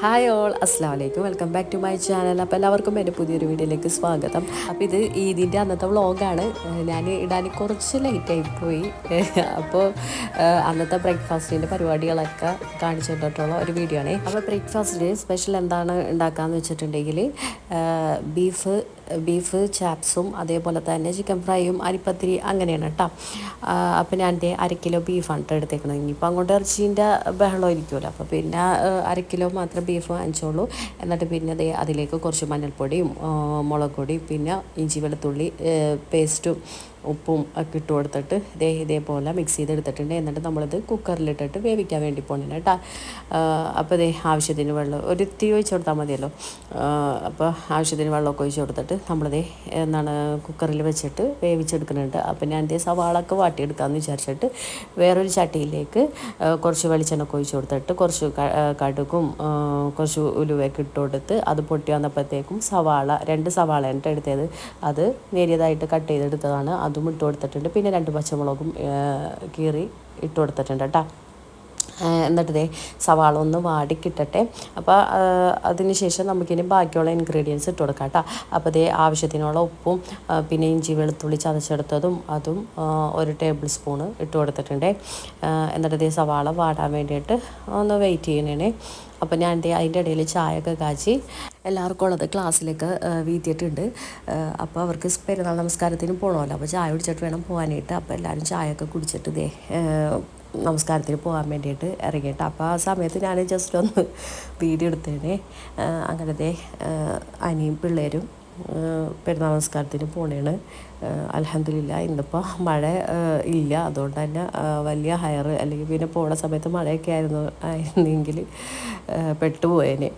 Hi all അസ്സാം വലൈക്കും welcome back to my channel അപ്പോൾ എല്ലാവർക്കും എന്റെ പുതിയൊരു വീഡിയോയിലേക്ക് സ്വാഗതം. അപ്പോൾ ഇത് ഈദിന്റെ അന്നത്തെ വ്ളോഗാണ്. ഞാൻ ഇടാൻ കുറച്ച് ലേറ്റായി പോയി. അപ്പോൾ അന്നത്തെ ബ്രേക്ക്ഫാസ്റ്റിന്റെ പരിപാടികളൊക്കെ കാണിച്ചു തന്നിട്ടുള്ള ഒരു വീഡിയോ ആണ്. അപ്പോൾ ബ്രേക്ക്ഫാസ്റ്റിന് സ്പെഷ്യൽ എന്താണ് ഉണ്ടാക്കാമെന്ന് വെച്ചിട്ടുണ്ടെങ്കിൽ ബീഫ് ബീഫ് ചാപ്സും അതേപോലെ തന്നെ ചിക്കൻ ഫ്രൈയും അരിപ്പത്തിരി അങ്ങനെയാണ് കേട്ടോ അപ്പോൾ ഞാൻ എന്റെ അര കിലോ ബീഫാണ് കേട്ടോ എടുത്തേക്കുന്നത് ഇനിയിപ്പോൾ അങ്ങോട്ട് ഇറച്ചീന്റെ ബഹളം ഇരിക്കുമല്ലോ അപ്പോൾ പിന്നെ അരക്കിലോ അര കിലോ മാത്രം ബീഫ് വാങ്ങിച്ചോളൂ. എന്നിട്ട് പിന്നെ ദേ അതിലേക്ക് കുറച്ച് മഞ്ഞൾപ്പൊടിയും മുളക് പൊടിയും പിന്നെ ഇഞ്ചി വെളുത്തുള്ളി പേസ്റ്റും ഉപ്പും ഒക്കെ ഇട്ട് കൊടുത്തിട്ട് ഇതേ ഇതേപോലെ മിക്സ് ചെയ്തെടുത്തിട്ടുണ്ട്. എന്നിട്ട് നമ്മളിത് കുക്കറിലിട്ടിട്ട് വേവിക്കാൻ വേണ്ടി പോകണം കേട്ടോ. അപ്പോൾ ഇതേ ആവശ്യത്തിന് വെള്ളം ഒരു തീ ഒഴിച്ച് കൊടുത്താൽ മതിയല്ലോ. അപ്പോൾ ആവശ്യത്തിന് വെള്ളമൊക്കെ ഒഴിച്ച് കൊടുത്തിട്ട് നമ്മളിതേ എന്താണ് കുക്കറിൽ വെച്ചിട്ട് വേവിച്ചെടുക്കുന്നുണ്ട്. അപ്പോൾ ഞാൻ ഇതേ സവാളൊക്കെ വാട്ടിയെടുക്കാമെന്ന് വിചാരിച്ചിട്ട് വേറൊരു ചട്ടിയിലേക്ക് കുറച്ച് വെളിച്ചെണ്ണ ഒഴിച്ച് കൊടുത്തിട്ട് കുറച്ച് കടുക്കും കടുകും കുറച്ച് ഉലുവയൊക്കെ ഇട്ട് കൊടുത്ത് അത് പൊട്ടി വന്നപ്പോഴത്തേക്കും സവാള രണ്ട് സവാള എന്റെ എടുത്തത്. അത് നേരിയതായിട്ട് കട്ട് ചെയ്തെടുത്തതാണ്. അതും ഇട്ട് കൊടുത്തിട്ടുണ്ട് പിന്നെ രണ്ട് പച്ചമുളകും കീറി ഇട്ട് കൊടുത്തിട്ടുണ്ട് കേട്ടോ. എന്നിട്ട് ദേ സവാള ഒന്ന് വാടി കിട്ടട്ടെ അപ്പോൾ അതിന് ശേഷം നമുക്കിനി ബാക്കിയുള്ള ഇൻഗ്രീഡിയൻസ് ഇട്ട് കൊടുക്കാം കേട്ടോ അപ്പോൾ ദേ ആവശ്യത്തിനുള്ള ഉപ്പും പിന്നെ ഇഞ്ചി വെളുത്തുള്ളി ചതച്ചെടുത്തതും അതും ഒരു ടേബിൾ സ്പൂണ് ഇട്ട് കൊടുത്തിട്ടുണ്ട്. എന്നിട്ട് ദേ സവാള വാടാൻ വേണ്ടിയിട്ട് ഒന്ന് വെയിറ്റ് ചെയ്യണേ അപ്പോൾ ഞാൻ അതിന്റെ ഇടയിൽ ചായയൊക്കെ കാച്ചി എല്ലാവർക്കും ഉള്ളത് ക്ലാസ്സിലേക്ക് വീതിയിട്ടുണ്ട് അപ്പോൾ അവർക്ക് പെരുന്നാൾ നമസ്കാരത്തിന് പോകണമല്ലോ അപ്പോൾ ചായ കുടിച്ചിട്ട് വേണം പോകാനായിട്ട് അപ്പോൾ എല്ലാവരും ചായയൊക്കെ കുടിച്ചിട്ട് ദേ നമസ്കാരത്തിന് പോകാൻ വേണ്ടിയിട്ട് ഇറങ്ങിയിട്ട്. അപ്പോൾ ആ സമയത്ത് ഞാൻ ജസ്റ്റ് ഒന്ന് വീഡിയോ എടുത്തേനെ. അങ്ങനത്തെ അനിയും പിള്ളേരും പെരുന്നാൾ നമസ്കാരത്തിന് പോണേണ്. അലഹമില്ല ഇന്നിപ്പോൾ മഴ ഇല്ല. അതുകൊണ്ട് തന്നെ വലിയ ഹയർ അല്ലെങ്കിൽ പിന്നെ പോണ സമയത്ത് മഴയൊക്കെ ആയിരുന്നു ആയിരുന്നെങ്കിൽ പെട്ടുപോയേനെ.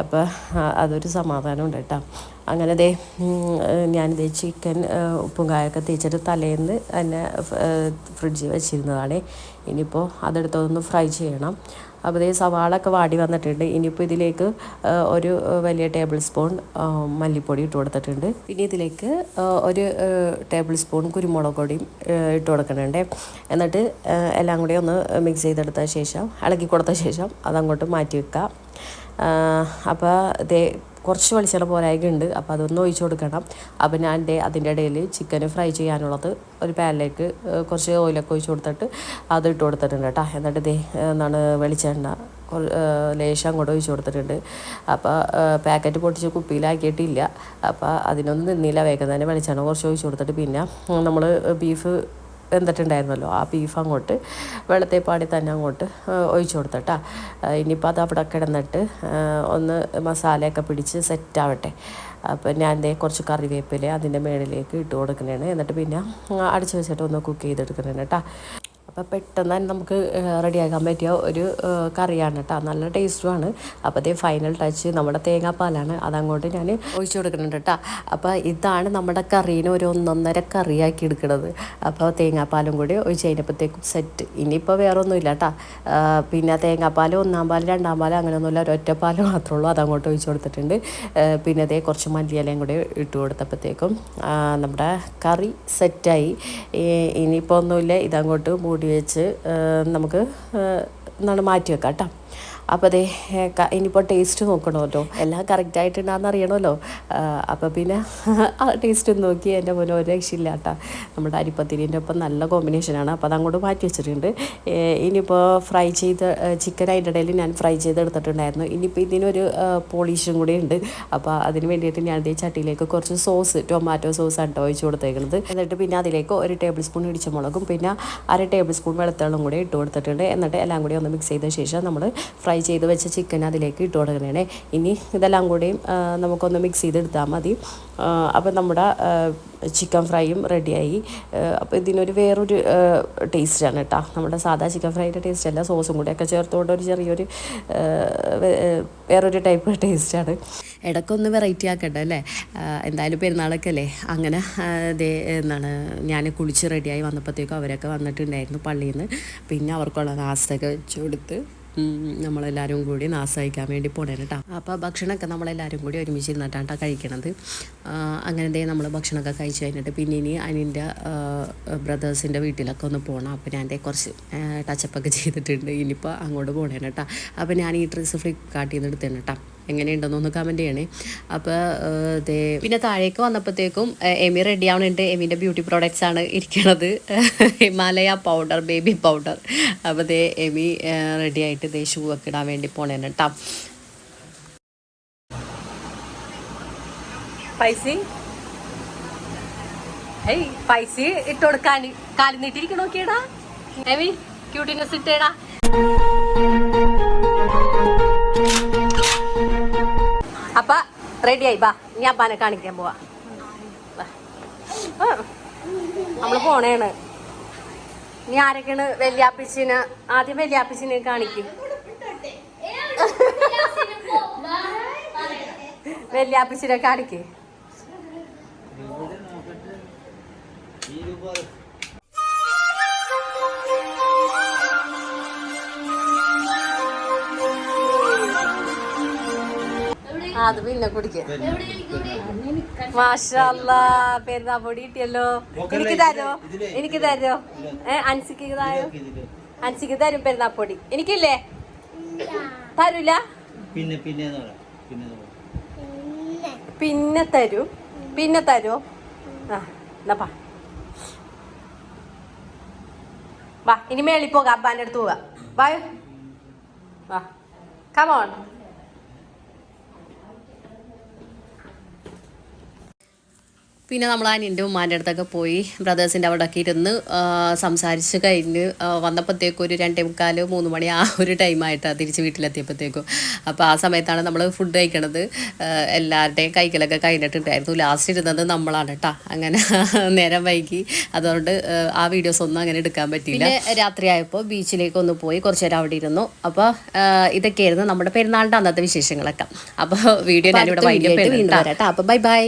അപ്പോൾ അതൊരു സമാധാനമുണ്ട് കേട്ടോ. അങ്ങനെ ദേ ഞാനിതേ ചിക്കൻ ഉപ്പും കായൊക്കെ തേച്ചിട്ട് തലേന്ന് തന്നെ ഫ്രിഡ്ജിൽ വെച്ചിരുന്നതാണ്. ഇനിയിപ്പോൾ അതെടുത്തൊന്ന് ഫ്രൈ ചെയ്യണം. അപ്പോൾ ഇതേ സവാളൊക്കെ വാടി വന്നിട്ടുണ്ട്. ഇനിയിപ്പോൾ ഇതിലേക്ക് ഒരു വലിയ ടേബിൾ സ്പൂൺ മല്ലിപ്പൊടി ഇട്ട് കൊടുത്തിട്ടുണ്ട്. പിന്നെ ഇതിലേക്ക് ഒരു ടേബിൾ സ്പൂൺ കുരുമുളക് പൊടിയും ഇട്ട് കൊടുക്കുന്നുണ്ട് എന്നിട്ട് എല്ലാം കൂടി ഒന്ന് മിക്സ് ചെയ്തെടുത്ത ശേഷം ഇളക്കി കൊടുത്ത ശേഷം അതങ്ങോട്ട് മാറ്റി വെക്കാം. അപ്പോൾ ദേ കുറച്ച് വെളിച്ചെണ്ണ പോരായിട്ടുണ്ട് അപ്പോൾ അതൊന്ന് ഒഴിച്ച് കൊടുക്കണം. അപ്പോൾ ഞാൻ എന്റെ അതിന്റെ ഇടയിൽ ചിക്കൻ ഫ്രൈ ചെയ്യാനുള്ളത് ഒരു പാനിലേക്ക് കുറച്ച് ഓയിലൊക്കെ ഒഴിച്ച് കൊടുത്തിട്ട് അത് ഇട്ട് കൊടുത്തിട്ടുണ്ട് കേട്ടോ. എന്നിട്ട് ദേ എന്താണ് വെളിച്ചെണ്ണ ലേശം അങ്ങോട്ട് ഒഴിച്ച് കൊടുത്തിട്ടുണ്ട്. അപ്പോൾ പാക്കറ്റ് പൊട്ടിച്ച് കുപ്പിയിലാക്കിയിട്ടില്ല. അപ്പോൾ അതിനൊന്നും നിന്നില്ല. വേഗം തന്നെ വെളിച്ചെണ്ണ കുറച്ച് ഒഴിച്ച് കൊടുത്തിട്ട് പിന്നെ നമ്മൾ ബീഫ് വെന്തിട്ടുണ്ടായിരുന്നല്ലോ ആ ബീഫ് അങ്ങോട്ട് വെള്ളത്തേപ്പാടി തന്നെ അങ്ങോട്ട് ഒഴിച്ചു കൊടുത്തട്ടാ. ഇനിയിപ്പോൾ അത് അവിടെ കിടന്നിട്ട് ഒന്ന് മസാലയൊക്കെ പിടിച്ച് സെറ്റാവട്ടെ അപ്പോൾ ഞാൻ ദേ കുറച്ച് കറിവേപ്പില അതിന്റെ മേളിലേക്ക് ഇട്ട് കൊടുക്കുന്നതാണ് എന്നിട്ട് പിന്നെ അടിച്ചു വെച്ചിട്ട് ഒന്ന് കുക്ക് ചെയ്തെടുക്കുന്നതാണ് കേട്ടോ അപ്പോൾ പെട്ടെന്ന് തന്നെ നമുക്ക് റെഡിയാക്കാൻ പറ്റിയ ഒരു കറിയാണ് കേട്ടോ നല്ല ടേസ്റ്റുമാണ് അപ്പോൾ അതേ ഫൈനൽ ടച്ച് നമ്മുടെ തേങ്ങാപ്പാലാണ്. അതങ്ങോട്ട് ഞാൻ ഒഴിച്ചു കൊടുക്കുന്നുണ്ട് കേട്ടോ അപ്പോൾ ഇതാണ് നമ്മുടെ കറീനെ ഒരു ഒന്നൊന്നര കറിയാക്കി എടുക്കുന്നത് അപ്പോൾ തേങ്ങാപ്പാലും കൂടി ഒഴിച്ച് കഴിഞ്ഞപ്പോഴത്തേക്കും സെറ്റ് ഇനിയിപ്പോൾ വേറെ ഒന്നുമില്ല കേട്ടോ പിന്നെ തേങ്ങാപ്പാൽ ഒന്നാം പാൽ രണ്ടാം പാൽ അങ്ങനെയൊന്നുമില്ല. ഒരൊറ്റ പാൽ മാത്രമേ ഉള്ളൂ. അതങ്ങോട്ട് ഒഴിച്ചു കൊടുത്തിട്ടുണ്ട്. പിന്നെ അതേ കുറച്ച് മല്ലിയിലയും കൂടി ഇട്ട് കൊടുത്തപ്പോഴത്തേക്കും നമ്മുടെ കറി സെറ്റായി ഇനിയിപ്പോൾ ഒന്നുമില്ല. ഇതങ്ങോട്ട് മൂടി വെച്ച് നമുക്ക് എന്താണ് മാറ്റി വെക്കാം കേട്ടോ അപ്പോൾ അതെ ഇനിയിപ്പോൾ ടേസ്റ്റ് നോക്കണമല്ലോ. എല്ലാം കറക്റ്റ് ആയിട്ടുണ്ടാന്ന് അറിയണമല്ലോ. അപ്പം അപ്പോൾ പിന്നെ ആ ടേസ്റ്റ് നോക്കി എന്റെ മോനെ ഒരു രക്ഷയില്ല കേട്ടോ. നമ്മുടെ അരിപ്പത്തിരിന്റെ ഒപ്പം നല്ല കോമ്പിനേഷനാണ് അപ്പോൾ അതങ്ങോട്ട് മാറ്റി വെച്ചിട്ടുണ്ട്. ഇനിയിപ്പോൾ ഫ്രൈ ചെയ്ത് ചിക്കൻ അതിന്റെ ഇടയിൽ ഞാൻ ഫ്രൈ ചെയ്തെടുത്തിട്ടുണ്ടായിരുന്നു ഇനിയിപ്പോൾ ഇതിനൊരു പോളിഷും കൂടി ഉണ്ട്. അപ്പോൾ അതിന് വേണ്ടിയിട്ട് ഞാൻ ഈ ചട്ടിയിലേക്ക് കുറച്ച് സോസ് ടൊമാറ്റോ സോസ് ആണ് ട്ടോ ഒഴിച്ച് കൊടുത്തേക്കുന്നത് എന്നിട്ട് പിന്നെ അതിലേക്ക് ഒരു ടേബിൾ സ്പൂൺ ഇടിച്ച മുളകും പിന്നെ അര ടേബിൾ സ്പൂൺ വെളുത്തുള്ളും കൂടി ഇട്ട് കൊടുത്തിട്ടുണ്ട്. എന്നിട്ട് എല്ലാം കൂടി ഒന്ന് മിക്സ് ചെയ്ത ശേഷം നമ്മൾ ഫ്രൈ ചെയ്ത് വെച്ച ചിക്കൻ അതിലേക്ക് ഇട്ട് കൊടുക്കണേ ഇനി ഇതെല്ലാം കൂടിയും നമുക്കൊന്ന് മിക്സ് ചെയ്തെടുത്താൽ മതി. അപ്പോൾ നമ്മുടെ ചിക്കൻ ഫ്രൈയും റെഡിയായി അപ്പോൾ ഇതിനൊരു വേറൊരു ടേസ്റ്റാണ് കേട്ടോ നമ്മുടെ സാധാ ചിക്കൻ ഫ്രൈയുടെ ടേസ്റ്റ് അല്ല സോസും കൂടെയൊക്കെ ചേർത്തുകൊണ്ട് ഒരു ചെറിയൊരു വേറൊരു ടൈപ്പ് ടേസ്റ്റാണ് ഇടയ്ക്കൊന്ന് വെറൈറ്റി ആക്കട്ടെ അല്ലേ? എന്തായാലും പെരുന്നാളൊക്കെ അല്ലേ? അങ്ങനെ ദേ എന്താണ് ഞാൻ കുളിച്ച് റെഡിയായി വന്നപ്പോഴത്തേക്കും അവരൊക്കെ വന്നിട്ടുണ്ടായിരുന്നു പള്ളിയിൽ നിന്ന് പിന്നെ അവർക്കുള്ള നാസ്തൊക്കെ വെച്ച് കൊടുത്ത് നമ്മളെല്ലാവരും കൂടി നാസായിക്കാൻ വേണ്ടി പോണേ കേട്ടോ അപ്പോൾ ഭക്ഷണമൊക്കെ നമ്മളെല്ലാവരും കൂടി ഒരുമിച്ച് ഇരുന്നിട്ടാണ് ട്ടോ കഴിക്കണത്. ആ, അങ്ങനെ ദേ നമ്മൾ ഭക്ഷണമൊക്കെ കഴിച്ചു കഴിഞ്ഞിട്ട് പിന്നെ ഇനി അനിന്റെ ബ്രദേഴ്സിന്റെ വീട്ടിലൊക്കെ ഒന്ന് പോകണം അപ്പോൾ ഞാൻ കുറച്ച് ടച്ചപ്പൊക്കെ ചെയ്തിട്ടുണ്ട്. ഇനിയിപ്പോൾ അങ്ങോട്ട് പോകണേ കേട്ടോ അപ്പോൾ ഞാൻ ഈ ഡ്രസ്സ് ഫ്ലിപ്കാർട്ടിൽ നിന്ന് എടുത്തേനെ കേട്ടോ എങ്ങനെയുണ്ടെന്നൊന്ന് കമന്റ് ചെയ്യണേ. അപ്പോൾ ദേ പിന്നെ താഴേക്ക് വന്നപ്പോഴത്തേക്കും എമി റെഡി ആവുന്നുണ്ട് എമിന്റെ ബ്യൂട്ടി പ്രോഡക്റ്റ്സ് ആണ് ഇരിക്കണത്. ഹിമാലയ പൗഡർ ബേബി പൗഡർ അപ്പോൾ ദേ എമി റെഡി ആയിട്ട് ഇതേ ഷൂ ഒക്കെ ഇടാൻ വേണ്ടി പോണേ കേട്ടോ പൈസ? ഏയ് പൈസ ഇട്ട് കൊടുക്കാൻ കാലി നീട്ടിരിക്കണ നോക്കിയടാ? എമി ക്യൂട്ടിനെസ് ഇട്ടേടാ. അപ്പൊ റെഡി ആയി. ബാ ഇനി അപ്പാനെ കാണിക്കാൻ പോവാ. നമ്മൾ പോണേണ്. ഇനി ആരൊക്കെയാണ് വെല്ലിയാപ്പിച്ചിന് ആദ്യം വെല്ലിയാപ്പിച്ചിനെ കാണിക്കും. വെല്ലിയാപ്പിച്ചിനെ കാണിക്ക്. അത് പിന്നെ കുടിക്കാം. മാഷല്ല പെരുന്നാ പൊടി കിട്ടിയല്ലോ. എനിക്ക് തരോ എനിക്ക് തരോ ഏ അൻസിക്ക് തായോ അൻസിക്ക് തരും പെരുന്നാപ്പൊടി എനിക്കില്ലേ? തരൂല? പിന്നെ പിന്നെ. പിന്നെ തരൂ. പിന്നെ തരോ ആ എന്നാ വാ ഇനി മേളിൽ പോകാം അബ്ബാന്റെ അടുത്ത് പോകാം. വായോ വാ. കമോൺ പിന്നെ നമ്മൾ അനിയന്റെ ഉമ്മാന്റെ അടുത്തൊക്കെ പോയി ബ്രദേഴ്സിന്റെ അവിടെയൊക്കെ ഇരുന്ന് ആ, സംസാരിച്ച് കഴിഞ്ഞ് വന്നപ്പോഴത്തേക്കും ഒരു രണ്ടേ മുക്കാൽ മൂന്ന് മണി ആ ഒരു ടൈമായിട്ടാണ് തിരിച്ച് വീട്ടിലെത്തിയപ്പോഴത്തേക്കും. അപ്പോൾ ആ സമയത്താണ് നമ്മൾ ഫുഡ് കഴിക്കണത്. എല്ലാവരുടെയും കൈകളൊക്കെ കഴിഞ്ഞിട്ടുണ്ടായിരുന്നു ലാസ്റ്റ് ഇരുന്നത് നമ്മളാണ് കേട്ടോ അങ്ങനെ നേരം വൈകി. അതുകൊണ്ട് ആ, വീഡിയോസ് ഒന്നും അങ്ങനെ എടുക്കാൻ പറ്റിയില്ല. രാത്രിയായപ്പോൾ ബീച്ചിലേക്ക് ഒന്ന് പോയി കുറച്ച് നേരം അവിടെ ഇരുന്നു. അപ്പോൾ ഇതൊക്കെയായിരുന്നു നമ്മുടെ പെരുന്നാളിന്റെ അന്നത്തെ വിശേഷങ്ങളൊക്കെ. അപ്പോൾ വീഡിയോ ഞാനിവിടെ വൈകിട്ട് വീണ്ടും വരാം കേട്ടോ അപ്പോൾ ബൈ ബൈ